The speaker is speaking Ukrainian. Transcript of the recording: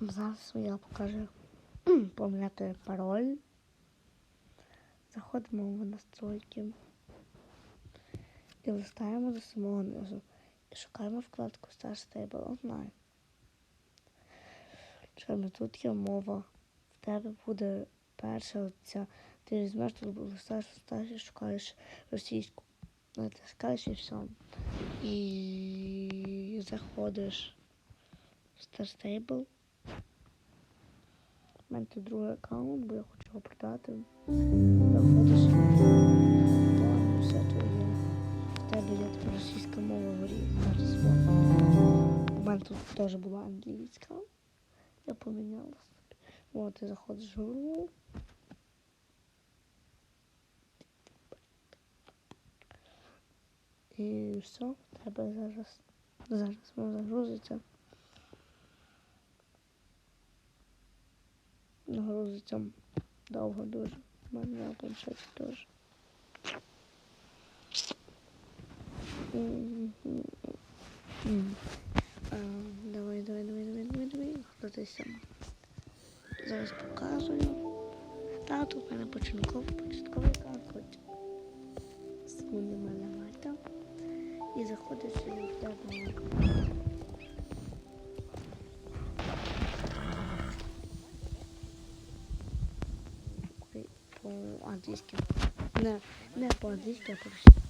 Зараз я покажу поміняти пароль. Заходимо в настройки і листаємо до самого низу. І шукаємо вкладку Star Stable Online. Чому тут є мова. В тебе буде перша ця. Ти візьмеш тут листаєш, листаєш шукаєш російську. Натискаєш і все. І заходиш в Star Stable. У мене тут другий аккаунт, бо я хочу його продати. Заходиш там все твоє. В тебе є така російська мова. Зараз. У мене тут теж була англійська. Я поміняла. От, ти заходиш в гру. І все, тебе зараз. Зараз воно загрузиться. Грузиться довго дуже. У мене планшеті теж. Давай, давай, давай, давай, давай, давай. Хтось Зараз показую. Та у мене початковий початковий аккаунт. Сумні мене мати. І заходиш сюди в тебе. По-англійськи. Не, не по-англійськи, а по-російськи.